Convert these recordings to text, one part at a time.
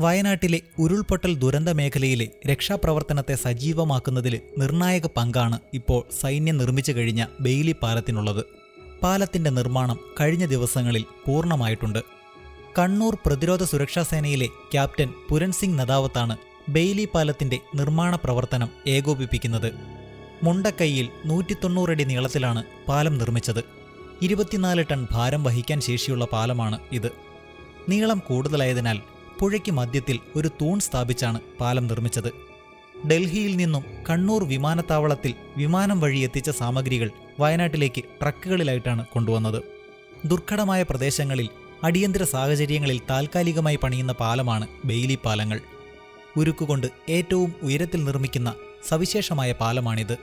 വയനാട്ടിലെ ഉരുൾപൊട്ടൽ ദുരന്ത മേഖലയിലെ രക്ഷാപ്രവർത്തനത്തെ സജീവമാക്കുന്നതിൽ നിർണായക പങ്കാണ് ഇപ്പോൾ സൈന്യം നിർമ്മിച്ചു കഴിഞ്ഞ ബെയിലി പാലത്തിനുള്ളത്. പാലത്തിന്റെ നിർമ്മാണം കഴിഞ്ഞ ദിവസങ്ങളിൽ പൂർണമായിട്ടുണ്ട്. കണ്ണൂർ പ്രതിരോധ സുരക്ഷാ സേനയിലെ ക്യാപ്റ്റൻ പുരൻ സിംഗ് നദാവത്താണ് ബെയിലി പാലത്തിന്റെ നിർമ്മാണ പ്രവർത്തനം ഏകോപിപ്പിക്കുന്നത്. മുണ്ടക്കൈയിൽ നൂറ്റി തൊണ്ണൂറടി നീളത്തിലാണ് പാലം നിർമ്മിച്ചത്. ഇരുപത്തിനാല് ടൺ ഭാരം വഹിക്കാൻ ശേഷിയുള്ള പാലമാണ് ഇത്. നീളം കൂടുതലായതിനാൽ പുഴയ്ക്ക് മധ്യത്തിൽ ഒരു തൂൺ സ്ഥാപിച്ചാണ് പാലം നിർമ്മിച്ചത്. ഡൽഹിയിൽ നിന്നും കണ്ണൂർ വിമാനത്താവളത്തിൽ വിമാനം വഴി എത്തിച്ച സാമഗ്രികൾ വയനാട്ടിലേക്ക് ട്രക്കുകളിലായിട്ടാണ് കൊണ്ടുവന്നത്. ദുർഘടമായ പ്രദേശങ്ങളിൽ അടിയന്തര സാഹചര്യങ്ങളിൽ താൽക്കാലികമായി പണിയുന്ന പാലമാണ് ബെയിലി പാലങ്ങൾ. ഉരുക്കുകൊണ്ട് ഏറ്റവും ഉയരത്തിൽ നിർമ്മിക്കുന്ന സവിശേഷമായ പാലമാണിത്.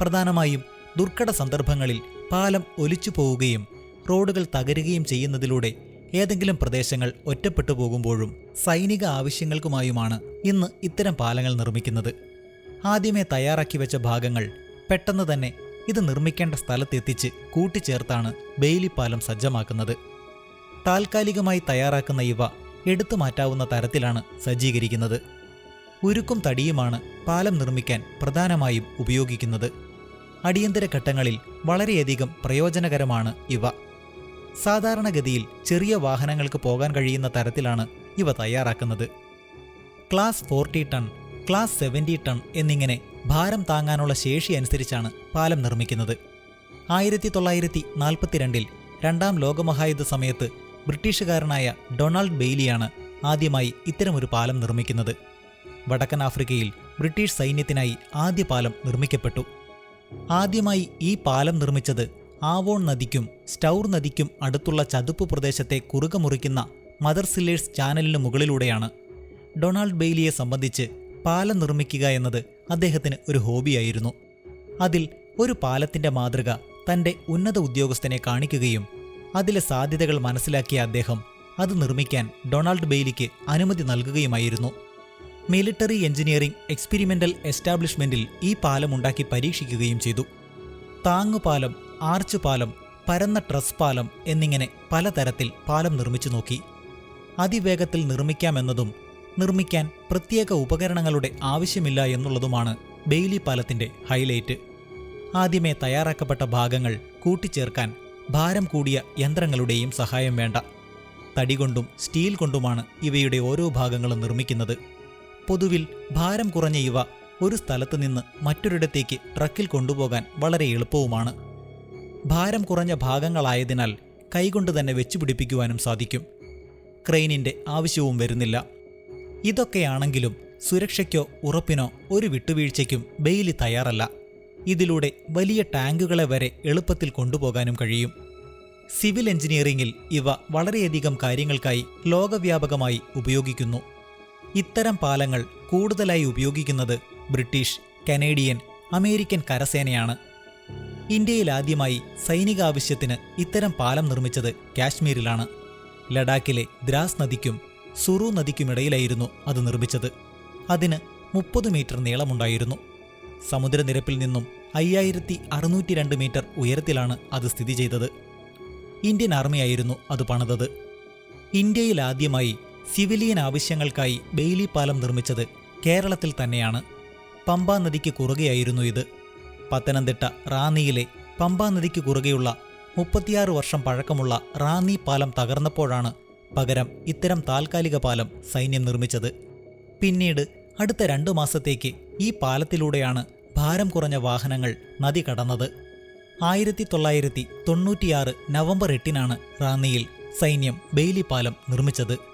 പ്രധാനമായും ദുർഘട സന്ദർഭങ്ങളിൽ പാലം ഒലിച്ചു പോവുകയും റോഡുകൾ തകരുകയും ചെയ്യുന്നതിലൂടെ ഏതെങ്കിലും പ്രദേശങ്ങൾ ഒറ്റപ്പെട്ടു പോകുമ്പോഴും സൈനിക ആവശ്യങ്ങൾക്കുമായുമാണ് ഇന്ന് ഇത്തരം പാലങ്ങൾ നിർമ്മിക്കുന്നത്. ആദ്യമേ തയ്യാറാക്കി വെച്ച ഭാഗങ്ങൾ പെട്ടെന്ന് തന്നെ ഇത് നിർമ്മിക്കേണ്ട സ്ഥലത്തെത്തിച്ച് കൂട്ടിച്ചേർത്താണ് ബെയിലിപ്പാലം സജ്ജമാക്കുന്നത്. താൽക്കാലികമായി തയ്യാറാക്കുന്ന ഇവ എടുത്തു മാറ്റാവുന്ന തരത്തിലാണ് സജ്ജീകരിക്കുന്നത്. ഉരുക്കും തടിയുമാണ് പാലം നിർമ്മിക്കാൻ പ്രധാനമായും ഉപയോഗിക്കുന്നത്. അടിയന്തര ഘട്ടങ്ങളിൽ വളരെയധികം പ്രയോജനകരമാണ് ഇവ. സാധാരണഗതിയിൽ ചെറിയ വാഹനങ്ങൾക്ക് പോകാൻ കഴിയുന്ന തരത്തിലാണ് ഇവ തയ്യാറാക്കുന്നത്. Class forty ton class seventy ton എന്നിങ്ങനെ ഭാരം താങ്ങാനുള്ള ശേഷി അനുസരിച്ചാണ് പാലം നിർമ്മിക്കുന്നത്. ആയിരത്തി തൊള്ളായിരത്തി നാൽപ്പത്തിരണ്ടിൽ രണ്ടാം ലോകമഹായുദ്ധ സമയത്ത് ബ്രിട്ടീഷുകാരനായ ഡൊണാൾഡ് ബെയ്ലിയാണ് ആദ്യമായി ഇത്തരമൊരു പാലം നിർമ്മിക്കുന്നത്. വടക്കൻ ആഫ്രിക്കയിൽ ബ്രിട്ടീഷ് സൈന്യത്തിനായി ആദ്യ പാലം നിർമ്മിക്കപ്പെട്ടു. ആദ്യമായി ഈ പാലം നിർമ്മിച്ചത് ആവോൺ നദിക്കും സ്റ്റൗർ നദിക്കും അടുത്തുള്ള ചതുപ്പ് പ്രദേശത്തെ കുറുക മുറിക്കുന്ന മദർ സില്ലേഴ്സ് ചാനലിന് മുകളിലൂടെയാണ്. ഡൊണാൾഡ് ബെയ്ലിയെ സംബന്ധിച്ച് പാലം നിർമ്മിക്കുക എന്നത് അദ്ദേഹത്തിന് ഒരു ഹോബിയായിരുന്നു. അതിൽ ഒരു പാലത്തിന്റെ മാതൃക തന്റെ ഉന്നത ഉദ്യോഗസ്ഥനെ കാണിക്കുകയും അതിലെ സാധ്യതകൾ മനസ്സിലാക്കിയ അദ്ദേഹം അത് നിർമ്മിക്കാൻ ഡൊണാൾഡ് ബെയ്ലിക്ക് അനുമതി നൽകുകയുമായിരുന്നു. മിലിറ്ററി എഞ്ചിനീയറിംഗ് എക്സ്പെരിമെന്റൽ എസ്റ്റാബ്ലിഷ്മെന്റിൽ ഈ പാലം ഉണ്ടാക്കി പരീക്ഷിക്കുകയും ചെയ്തു. താങ്ങുപാലം ആർച്ച് പാലം പരന്ന ട്രസ് പാലം എന്നിങ്ങനെ പലതരത്തിൽ പാലം നിർമ്മിച്ചു നോക്കി. അതിവേഗത്തിൽ നിർമ്മിക്കാമെന്നതും നിർമ്മിക്കാൻ പ്രത്യേക ഉപകരണങ്ങളുടെ ആവശ്യമില്ല എന്നുള്ളതുമാണ് ബെയിലി പാലത്തിന്റെ ഹൈലൈറ്റ്. ആദ്യമേ തയ്യാറാക്കപ്പെട്ട ഭാഗങ്ങൾ കൂട്ടിച്ചേർക്കാൻ ഭാരം കൂടിയ യന്ത്രങ്ങളുടെയും സഹായം വേണ്ട. തടി കൊണ്ടും സ്റ്റീൽ കൊണ്ടുമാണ് ഇവയുടെ ഓരോ ഭാഗങ്ങളും നിർമ്മിക്കുന്നത്. പൊതുവിൽ ഭാരം കുറഞ്ഞ ഇവ ഒരു സ്ഥലത്ത് നിന്ന് മറ്റൊരിടത്തേക്ക് ട്രക്കിൽ കൊണ്ടുപോകാൻ വളരെ എളുപ്പവുമാണ്. ഭാരം കുറഞ്ഞ ഭാഗങ്ങളായതിനാൽ കൈകൊണ്ട് തന്നെ വെച്ചുപിടിപ്പിക്കുവാനും സാധിക്കും. ക്രെയിനിന്റെ ആവശ്യവും വരുന്നില്ല. ഇതൊക്കെയാണെങ്കിലും സുരക്ഷയ്ക്കോ ഉറപ്പിനോ ഒരു വിട്ടുവീഴ്ചയ്ക്കും ബെയിലി തയ്യാറല്ല. ഇതിലൂടെ വലിയ ടാങ്കുകളെ വരെ എളുപ്പത്തിൽ കൊണ്ടുപോകാനും കഴിയും. സിവിൽ എഞ്ചിനീയറിംഗിൽ ഇവ വളരെയധികം കാര്യങ്ങൾക്കായി ലോകവ്യാപകമായി ഉപയോഗിക്കുന്നു. ഇത്തരം പാലങ്ങൾ കൂടുതലായി ഉപയോഗിക്കുന്നത് ബ്രിട്ടീഷ് കനേഡിയൻ അമേരിക്കൻ കരസേനയാണ്. ഇന്ത്യയിൽ ആദ്യമായി സൈനിക ആവശ്യത്തിന് ഇത്തരം പാലം നിർമ്മിച്ചത് കാശ്മീരിലാണ്. ലഡാക്കിലെ ദ്രാസ് നദിക്കും സുറു നദിക്കുമിടയിലായിരുന്നു അത് നിർമ്മിച്ചത്. അതിന് മുപ്പത് മീറ്റർ നീളമുണ്ടായിരുന്നു. സമുദ്രനിരപ്പിൽ നിന്നും അയ്യായിരത്തി അറുന്നൂറ്റി രണ്ട് മീറ്റർ ഉയരത്തിലാണ് അത് സ്ഥിതി ചെയ്തത്. ഇന്ത്യൻ ആർമിയായിരുന്നു അത് പണിതത്. ഇന്ത്യയിൽ ആദ്യമായി സിവിലിയൻ ആവശ്യങ്ങൾക്കായി ബെയ്ലി പാലം നിർമ്മിച്ചത് കേരളത്തിൽ തന്നെയാണ്. പമ്പാ നദിക്ക് കുറുകെയായിരുന്നു ഇത്. പത്തനംതിട്ട റാന്നിയിലെ പമ്പാനദിക്ക് കുറുകെയുള്ള മുപ്പത്തിയാറ് വർഷം പഴക്കമുള്ള റാന്നി പാലം തകർന്നപ്പോഴാണ് പകരം ഇത്തരം താൽക്കാലിക പാലം സൈന്യം നിർമ്മിച്ചത്. പിന്നീട് അടുത്ത രണ്ടു മാസത്തേക്ക് ഈ പാലത്തിലൂടെയാണ് ഭാരം കുറഞ്ഞ വാഹനങ്ങൾ നദി കടന്നത്. ആയിരത്തി തൊള്ളായിരത്തി തൊണ്ണൂറ്റിയാറ് നവംബർ എട്ടിനാണ് റാന്നിയിൽ സൈന്യം ബെയ്ലി പാലം നിർമ്മിച്ചത്.